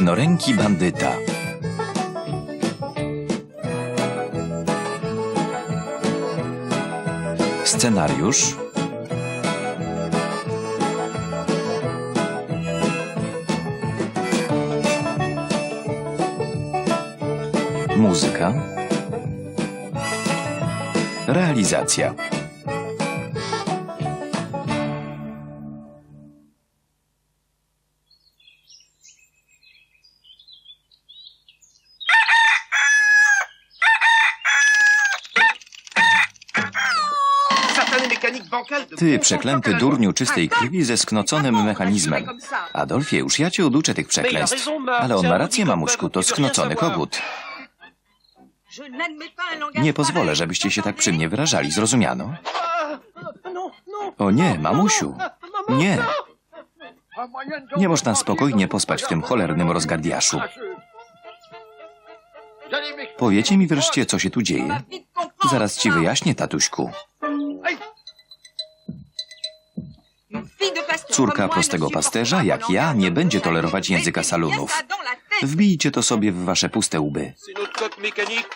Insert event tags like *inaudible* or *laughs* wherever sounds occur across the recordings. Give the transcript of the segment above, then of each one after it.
Jednoręki bandyta. Scenariusz. Muzyka. Realizacja Ty, przeklęty durniu czystej krwi ze sknoconym mechanizmem. Adolfie, już ja cię oduczę tych przekleństw. Ale on ma rację, mamuszku, to sknocony kogut. Nie pozwolę, żebyście się tak przy mnie wyrażali, zrozumiano? O nie, mamusiu, nie. Nie można spokojnie pospać w tym cholernym rozgardiaszu. Powiecie mi wreszcie, co się tu dzieje? Zaraz ci wyjaśnię, tatuśku. Córka prostego pasterza, jak ja, nie będzie tolerować języka salonów. Wbijcie to sobie w wasze puste łby.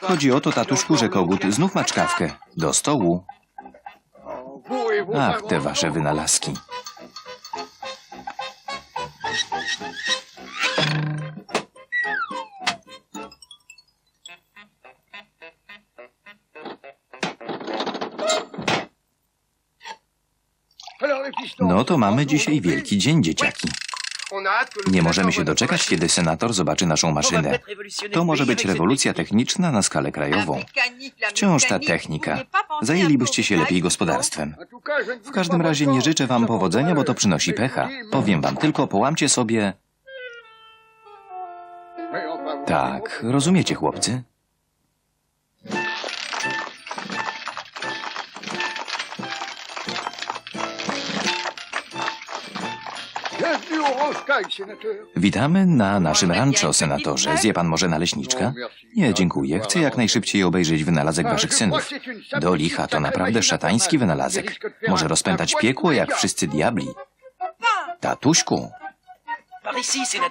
Chodzi o to, tatuszku, że kogut znów ma czkawkę. Do stołu. Ach, te wasze wynalazki. No to mamy dzisiaj wielki dzień, dzieciaki. Nie możemy się doczekać, kiedy senator zobaczy naszą maszynę. To może być rewolucja techniczna na skalę krajową. Wciąż ta technika. Zajęlibyście się lepiej gospodarstwem. W każdym razie nie życzę wam powodzenia, bo to przynosi pecha. Powiem wam tylko, połamcie sobie... Tak, rozumiecie, chłopcy? Witamy na naszym rancho, senatorze. Zje pan może naleśniczka? Nie, dziękuję. Chcę jak najszybciej obejrzeć wynalazek waszych synów. Do licha, to naprawdę szatański wynalazek. Może rozpętać piekło, jak wszyscy diabli. Tatuśku,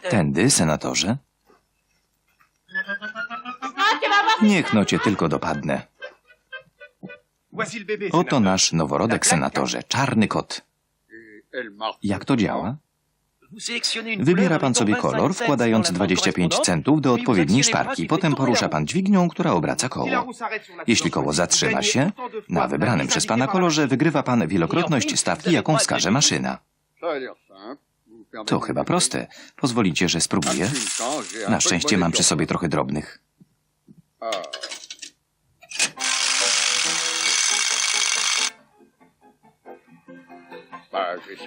tędy, senatorze? Niech no cię tylko dopadnę. Oto nasz noworodek, senatorze. Czarny kot. Jak to działa? Wybiera pan sobie kolor, wkładając 25 centów do odpowiedniej szparki. Potem porusza pan dźwignią, która obraca koło. Jeśli koło zatrzyma się, na wybranym przez pana kolorze wygrywa pan wielokrotność stawki, jaką wskaże maszyna. To chyba proste. Pozwolicie, że spróbuję? Na szczęście mam przy sobie trochę drobnych.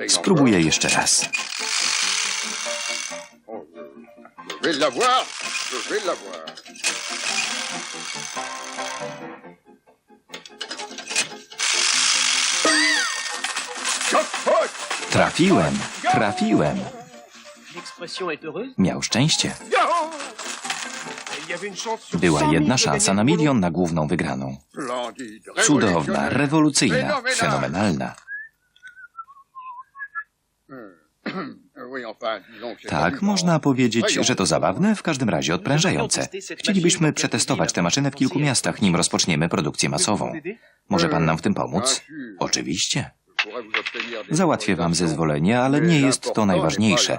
Spróbuję jeszcze raz. Je vais l'avoir, je vais l'avoir. Trafiłem, trafiłem. Miał szczęście. Była jedna szansa na milion na główną wygraną. Cudowna, rewolucyjna, fenomenalna. *clears throat* Tak, można powiedzieć, że to zabawne, w każdym razie odprężające. Chcielibyśmy przetestować tę maszynę w kilku miastach, nim rozpoczniemy produkcję masową. Może pan nam w tym pomóc? Oczywiście. Załatwię wam zezwolenie, ale nie jest to najważniejsze.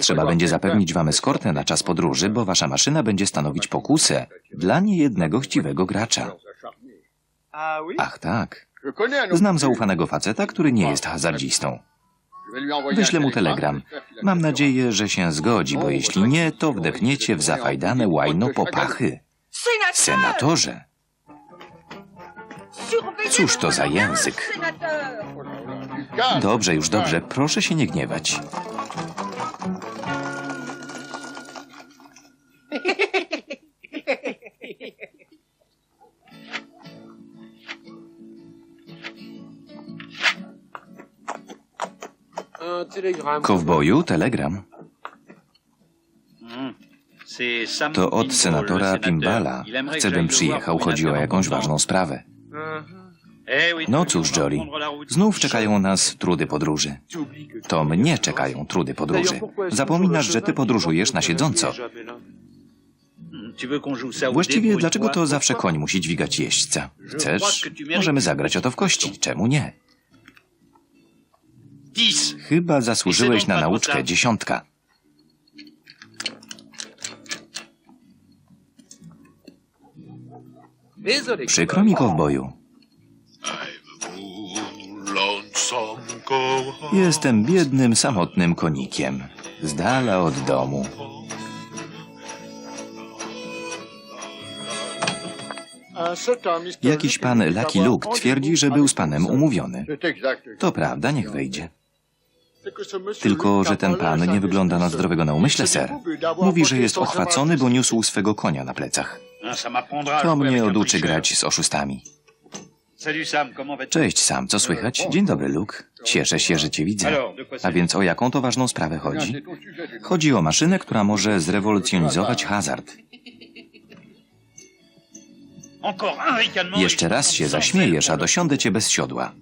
Trzeba będzie zapewnić wam eskortę na czas podróży, bo wasza maszyna będzie stanowić pokusę dla niejednego chciwego gracza. Ach tak. Znam zaufanego faceta, który nie jest hazardzistą. Wyślę mu telegram. Mam nadzieję, że się zgodzi, bo jeśli nie, to wdechniecie w zafajdane łajno popachy. Senatorze, Cóż to za język? Dobrze, już dobrze, proszę się nie gniewać. Kowboju, telegram. To od senatora Pimbala. Chce, bym przyjechał, chodzi o jakąś ważną sprawę. No cóż, Jory, znów czekają nas trudy podróży. To mnie czekają trudy podróży. Zapominasz, że ty podróżujesz na siedząco. Właściwie dlaczego to zawsze koń musi dźwigać jeźdźca? Chcesz? Możemy zagrać o to w kości. Czemu nie? Chyba zasłużyłeś na nauczkę dziesiątka. Przykro mi, kowboju. Jestem biednym, samotnym konikiem. Z dala od domu. Jakiś pan Lucky Luke twierdzi, że był z panem umówiony. To prawda, niech wejdzie. Tylko, że ten pan nie wygląda na zdrowego na umyśle, ser. Mówi, że jest ochwacony, bo niósł swego konia na plecach. To mnie oduczy grać z oszustami. Cześć, Sam, co słychać? Dzień dobry, Luke. Cieszę się, że cię widzę. A więc o jaką to ważną sprawę chodzi? Chodzi o maszynę, która może zrewolucjonizować hazard. Jeszcze raz się zaśmiejesz, a dosiądę cię bez siodła.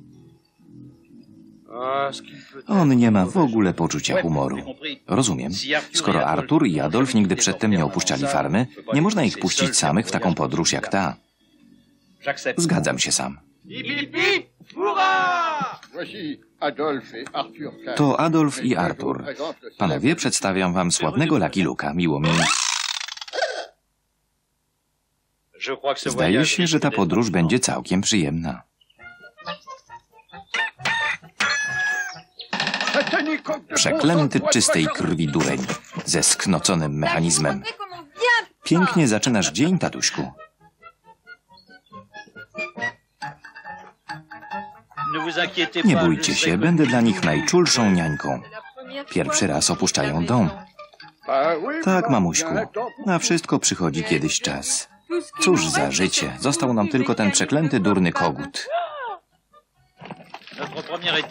On nie ma w ogóle poczucia humoru. Rozumiem. Skoro Artur i Adolf nigdy przedtem nie opuszczali farmy, nie można ich puścić samych w taką podróż jak ta. Zgadzam się sam. To Adolf i Artur. Panowie, przedstawiam wam sławnego Lucky Luka. Miło mi. Zdaje się, że ta podróż będzie całkiem przyjemna. Przeklęty czystej krwi dureń ze sknoconym mechanizmem. Pięknie zaczynasz dzień, tatuśku. Nie bójcie się, będę dla nich najczulszą niańką. Pierwszy raz opuszczają dom. Tak, mamuśku. Na wszystko przychodzi kiedyś czas. Cóż za życie. Został nam tylko ten przeklęty durny kogut.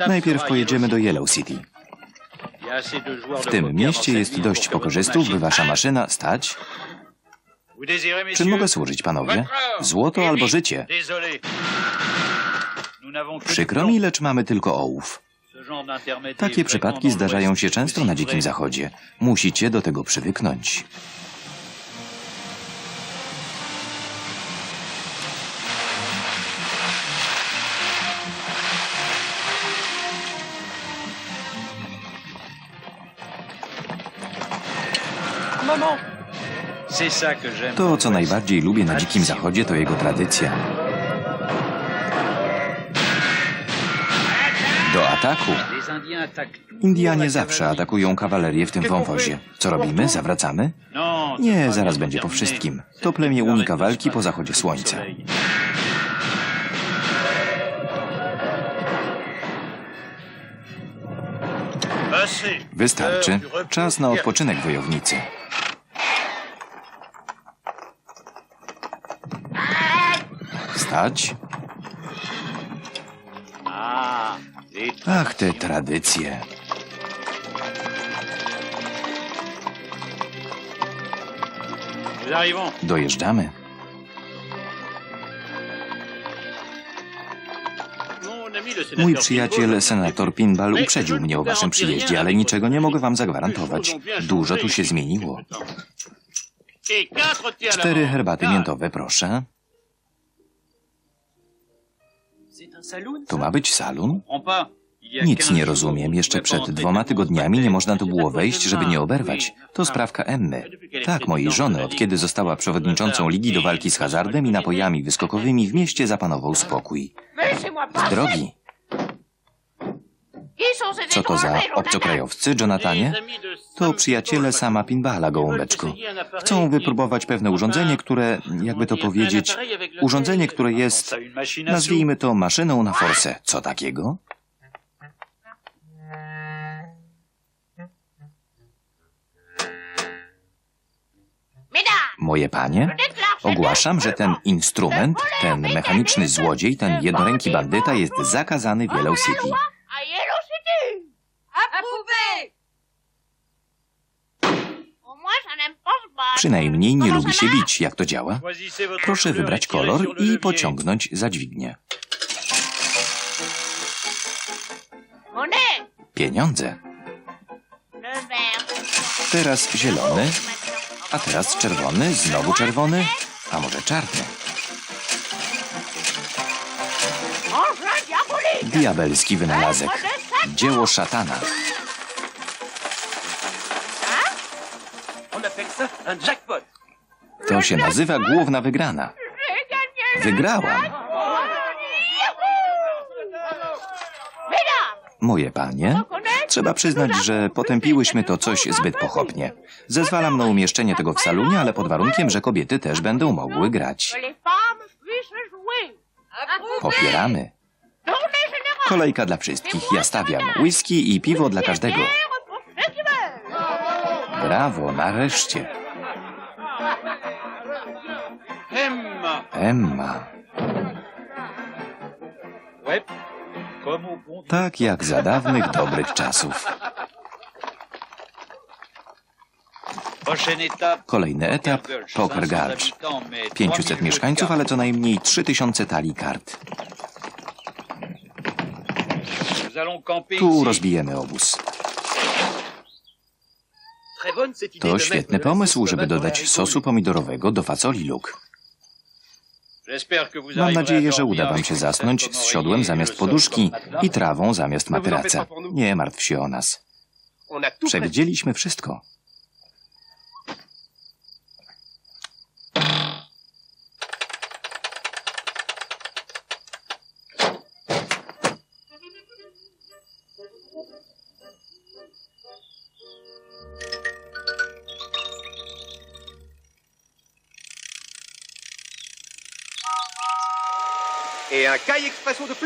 Najpierw pojedziemy do Yellow City. W tym mieście jest dość pokorzystów, by wasza maszyna stać. Czym mogę służyć, panowie? Złoto albo życie? Przykro mi, lecz mamy tylko ołów. Takie przypadki zdarzają się często na Dzikim Zachodzie. Musicie do tego przywyknąć. To, co najbardziej lubię na Dzikim Zachodzie, to jego tradycja. Do ataku. Indianie zawsze atakują kawalerię w tym wąwozie. Co robimy? Zawracamy? Nie, zaraz będzie po wszystkim. To plemię unika walki po zachodzie słońca. Wystarczy. Czas na odpoczynek, wojownicy. Stać. Ach, te tradycje. Dojeżdżamy. Mój przyjaciel, senator Pinball, uprzedził mnie o waszym przyjeździe, ale niczego nie mogę wam zagwarantować. Dużo tu się zmieniło. Cztery herbaty miętowe, proszę. To ma być salon? Nic nie rozumiem. Jeszcze przed dwoma tygodniami nie można tu było wejść, żeby nie oberwać. To sprawka Emmy. Tak, mojej żony, od kiedy została przewodniczącą Ligi do walki z hazardem i napojami wyskokowymi w mieście zapanował spokój. Drogi, co to za obcokrajowcy, Jonathanie? To przyjaciele sama Pinballa, gołąbeczku. Chcą wypróbować pewne urządzenie, które, jakby to powiedzieć, urządzenie, które jest, nazwijmy to maszyną na forsę. Co takiego? Moje panie, ogłaszam, że ten instrument, ten mechaniczny złodziej, ten jednoręki bandyta jest zakazany w Yellow City. Approuvé! Przynajmniej nie lubi się bić. Jak to działa? Proszę wybrać kolor i pociągnąć za dźwignię. Pieniądze. Teraz zielony, a teraz czerwony, znowu czerwony, a może czarny. Diabelski wynalazek. Dzieło szatana. To się nazywa główna wygrana. Wygrałam. Moje panie, trzeba przyznać, że potępiłyśmy to coś zbyt pochopnie. Zezwalam na umieszczenie tego w salonie, ale pod warunkiem, że kobiety też będą mogły grać. Popieramy. Kolejka dla wszystkich. Ja stawiam whisky i piwo dla każdego. Brawo, nareszcie. Emma. Tak jak za dawnych dobrych czasów. Kolejny etap Poker Garage. 500 mieszkańców, ale co najmniej 3000 talii kart. Tu rozbijemy obóz. To świetny pomysł, żeby dodać sosu pomidorowego do fasoli luk. Mam nadzieję, że uda wam się zasnąć z siodłem zamiast poduszki i trawą zamiast materaca. Nie martw się o nas. Przewidzieliśmy wszystko.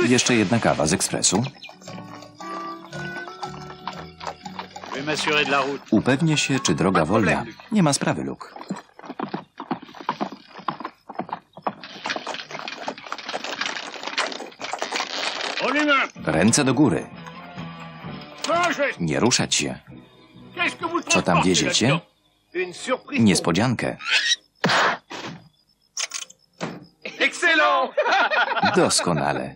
Jeszcze jedna kawa z ekspresu. Upewnię się, czy droga wolna. Nie ma sprawy, va. Ręce do góry. Nie ruszać się. Co tam wieziecie? Niespodziankę. *laughs* Doskonale.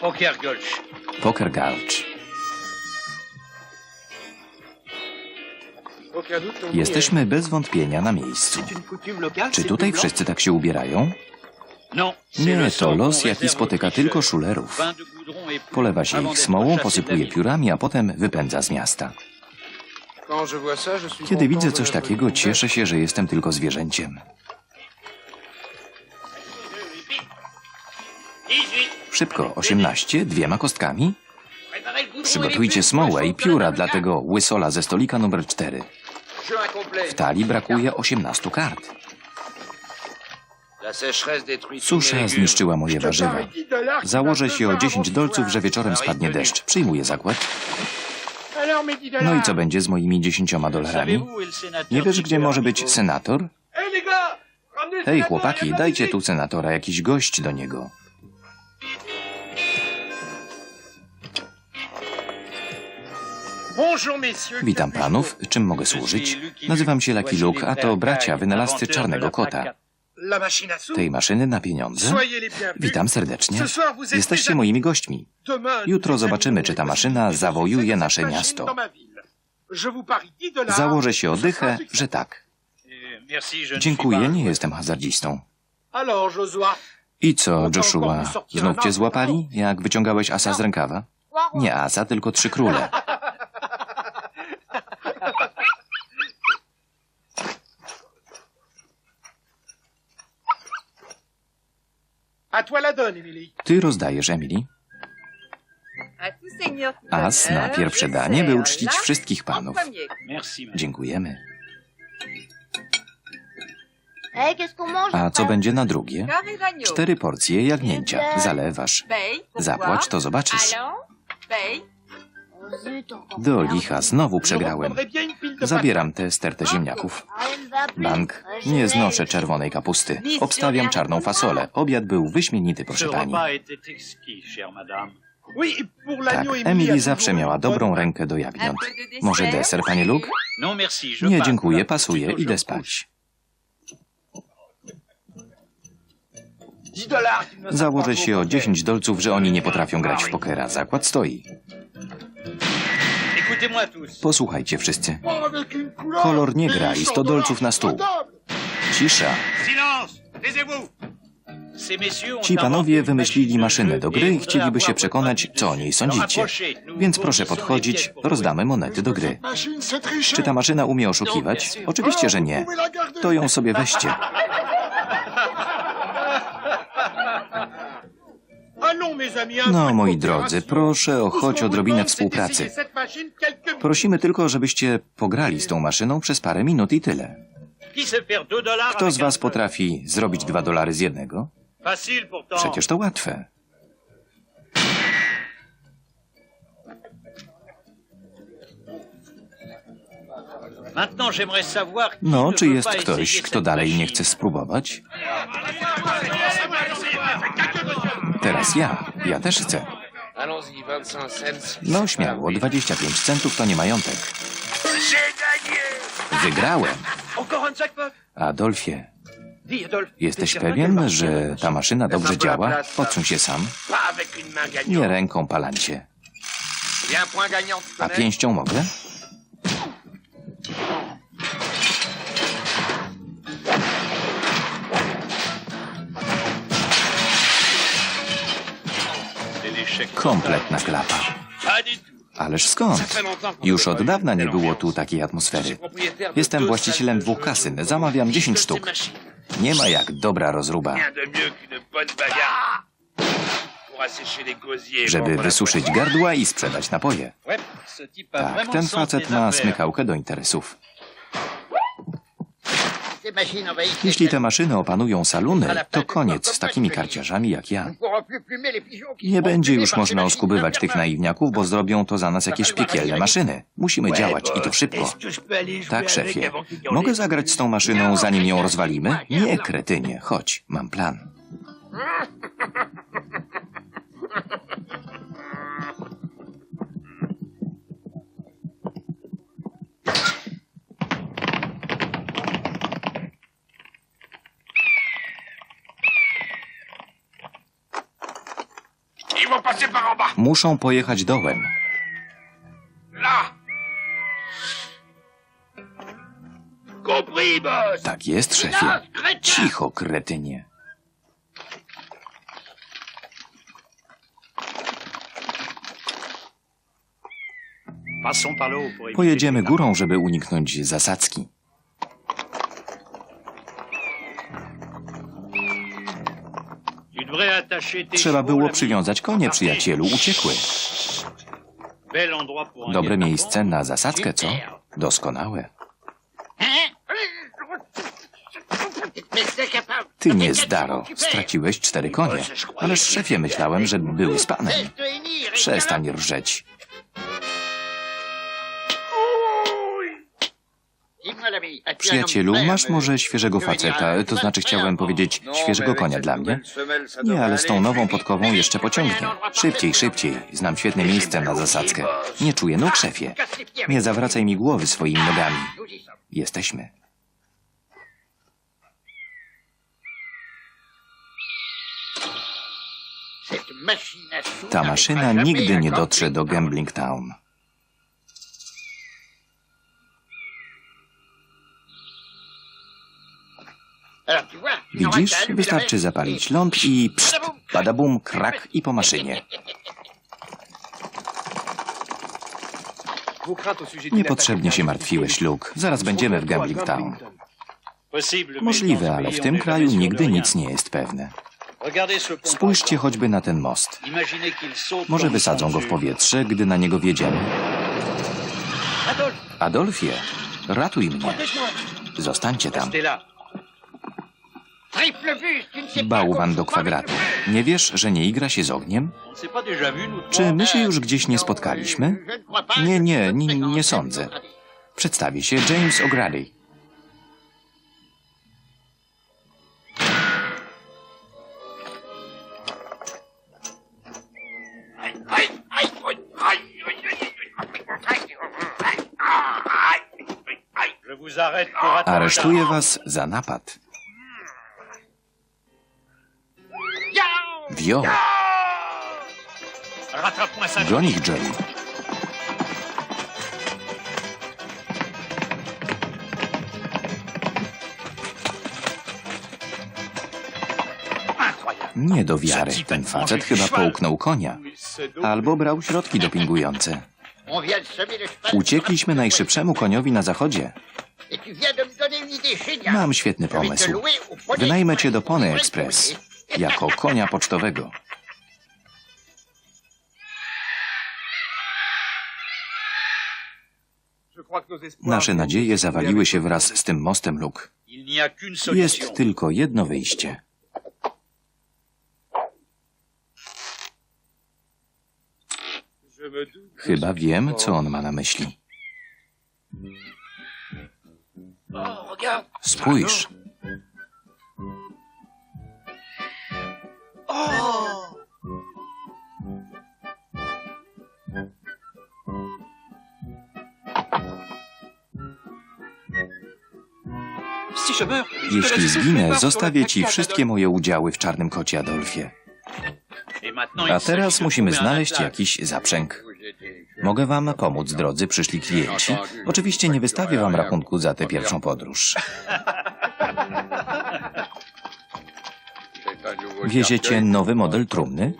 Poker Gulch. Poker Gulch. Jesteśmy bez wątpienia na miejscu. Czy tutaj wszyscy tak się ubierają? Nie, to los, jaki spotyka tylko szulerów. Polewa się ich smołą, posypuje piórami, a potem wypędza z miasta. Kiedy widzę coś takiego, cieszę się, że jestem tylko zwierzęciem. Szybko, 18, dwiema kostkami. Przygotujcie smołę i pióra dla tego łysola ze stolika numer 4. W talii brakuje 18 kart. Susza zniszczyła moje warzywa. Parie 10 dollars qu'il Założę się o pleuvoir 10 avant dolców, że wieczorem spadnie deszcz. Przyjmuję zakład. soir. Alors, mes 10 dollars. No i co będzie z moimi 10 dolarami? Nie wiesz, gdzie może być senator? Hej, chłopaki, dajcie tu senatora, jakiś gość do niego. Witam panów, czym mogę służyć? Nazywam się Lucky Luke, a to bracia wynalazcy czarnego kota. Tej maszyny na pieniądze? Witam serdecznie. Jesteście moimi gośćmi. Jutro zobaczymy, czy ta maszyna zawojuje nasze miasto. dans ma ville. Je vous parie 10 dollars. Założę się o dychę, że tak. Suis Dziękuję, nie jestem hazardzistą. I co, Joshua? Znów cię złapali, jak wyciągałeś asa z rękawa? Nie asa, tylko trzy króle. *laughs* à toi la donne, Émilie. Ty rozdajesz, Emily. As na pierwsze danie, by uczcić wszystkich panów. Merci, madame. Dziękujemy. A co będzie na drugie? Cztery porcje jagnięcia. Zalewasz. Zapłać, to zobaczysz. Encore Do licha znowu przegrałem. Zabieram tę stertę ziemniaków. Bank, nie znoszę czerwonej kapusty. Obstawiam czarną fasolę. Obiad był wyśmienity, proszę pani. Tak, Emily zawsze miała dobrą rękę do jagniąt. Może deser, panie Luke? Nie, dziękuję, pasuje, idę spać. Założę się o 10 dolców, że oni nie potrafią grać w pokera. Zakład stoi. Posłuchajcie wszyscy. Kolor nie gra i 100 dolców na stół. Cisza. Ci panowie wymyślili maszynę do gry i chcieliby się przekonać, co o niej sądzicie. Więc proszę podchodzić, rozdamy monety do gry. Czy ta maszyna umie oszukiwać? Oczywiście, że nie. To ją sobie weźcie. No, moi drodzy, proszę o choć odrobinę współpracy. Prosimy tylko, żebyście pograli z tą maszyną przez parę minut i tyle. Kto z was potrafi zrobić dwa dolary z jednego? Przecież to łatwe. No, czy jest ktoś, kto dalej nie chce spróbować? Teraz ja. Ja też chcę. Allons-y, 25 cents. No, śmiało, 25 centów to nie majątek. Wygrałem. Adolfie, jesteś pewien, że ta maszyna dobrze działa? Podsuń się sam. Nie ręką, palancie. A pięścią mogę? Kompletna klapa. Ależ skąd? Już od dawna nie było tu takiej atmosfery. Jestem właścicielem dwóch kasyn. Zamawiam 10 sztuk. Nie ma jak dobra rozruba. Żeby wysuszyć gardła i sprzedać napoje. Tak, ten facet ma smykałkę do interesów. Jeśli te maszyny opanują saluny, to koniec z takimi karciarzami jak ja. Nie będzie już można oskubywać tych naiwniaków, bo zrobią to za nas jakieś piekielne maszyny. Musimy działać i to szybko. Tak, szefie. Mogę zagrać z tą maszyną, zanim ją rozwalimy? Nie, kretynie. Chodź, mam plan. Muszą pojechać dołem. Tak jest, szefie. Cicho, kretynie. Pojedziemy górą, żeby uniknąć zasadzki. Trzeba było przywiązać konie, przyjacielu. Uciekły. Dobre miejsce na zasadzkę, co? Doskonałe. Ty nie zdaro. Straciłeś cztery konie. Ależ szefie myślałem, że były z panem. Przestań rżeć. Przyjacielu, masz może świeżego faceta, to znaczy chciałem powiedzieć świeżego konia dla mnie? Nie, ale z tą nową podkową jeszcze pociągnie. Szybciej, szybciej. Znam świetne miejsce na zasadzkę. Nie czuję nóg, szefie. Nie zawracaj mi głowy swoimi nogami. Jesteśmy. Ta maszyna nigdy nie dotrze do Gambling Town. Widzisz? Wystarczy zapalić ląd i pszt, badabum, krak i po maszynie. Niepotrzebnie się martwiłeś, Luke. Zaraz będziemy w Gambling Town. Możliwe, ale w tym kraju nigdy nic nie jest pewne. Spójrzcie choćby na ten most. Może wysadzą go w powietrze, gdy na niego wjedziemy. Adolfie, ratuj mnie. Zostańcie tam. Bałwan do kwadratu. Nie wiesz, że nie igra się z ogniem? Czy my się już gdzieś nie spotkaliśmy? Nie, nie, nie, nie sądzę. Przedstawię się, James O'Grady. Aresztuję was za napad. Wio, goń ich, Jerry. Nie do wiary. Ten facet chyba połknął konia. Albo brał środki dopingujące. Uciekliśmy najszybszemu koniowi na zachodzie. Mam świetny pomysł. Wynajmę cię do. Pony Express jako konia pocztowego. Nasze nadzieje zawaliły się wraz z tym mostem luk. Jest tylko jedno wyjście. Chyba wiem, co on ma na myśli. Spójrz, Te jeśli zginę, zostawię ci wszystkie moje udziały w czarnym kocie Adolfie. A teraz musimy znaleźć attaque. jakiś zaprzęg. Mogę wam pomóc, drodzy przyszli klienci. Oczywiście nie wystawię wam rachunku za tę pierwszą podróż. *laughs* Wieziecie nowy model trumny?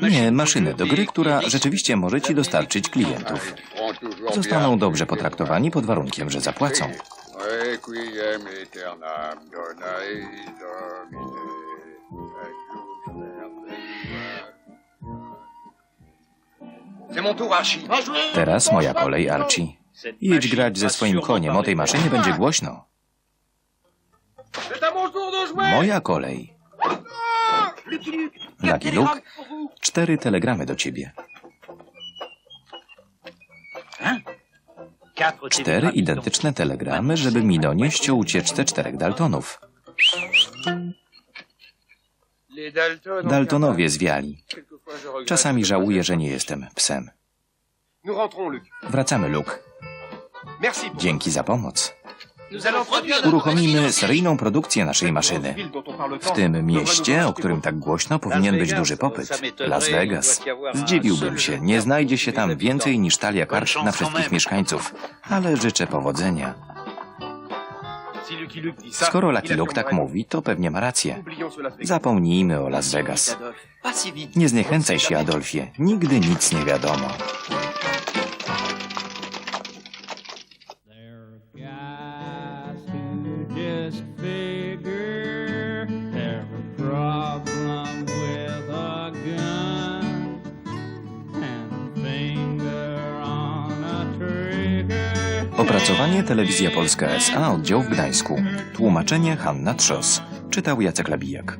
Une Nie, maszynę do gry, która rzeczywiście może ci dostarczyć klientów. Zostaną dobrze potraktowani pod warunkiem, że zapłacą. Teraz moja kolej, Archie. Machine grać ze swoim koniem, o tej maszynie będzie głośno. Moja kolej. Lucky Luke, cztery telegramy do ciebie. Cztery identyczne telegramy, żeby mi donieść o ucieczce czterech Daltonów. Daltonowie zwiali. Czasami żałuję, że nie jestem psem. Wracamy, Luke. Dzięki za pomoc. Uruchomimy seryjną produkcję naszej maszyny. W tym mieście, o którym tak głośno, powinien być duży popyt. Las Vegas. Zdziwiłbym się, nie znajdzie się tam więcej niż talia kart na wszystkich mieszkańców. Ale życzę powodzenia. Skoro Lucky Luke tak mówi, to pewnie ma rację. Zapomnijmy o Las Vegas. Nie zniechęcaj się, Adolfie. Nigdy nic nie wiadomo. Opracowanie Telewizja Polska S.A. oddział w Gdańsku. Tłumaczenie Hanna Trzos. Czytał Jacek Labijak.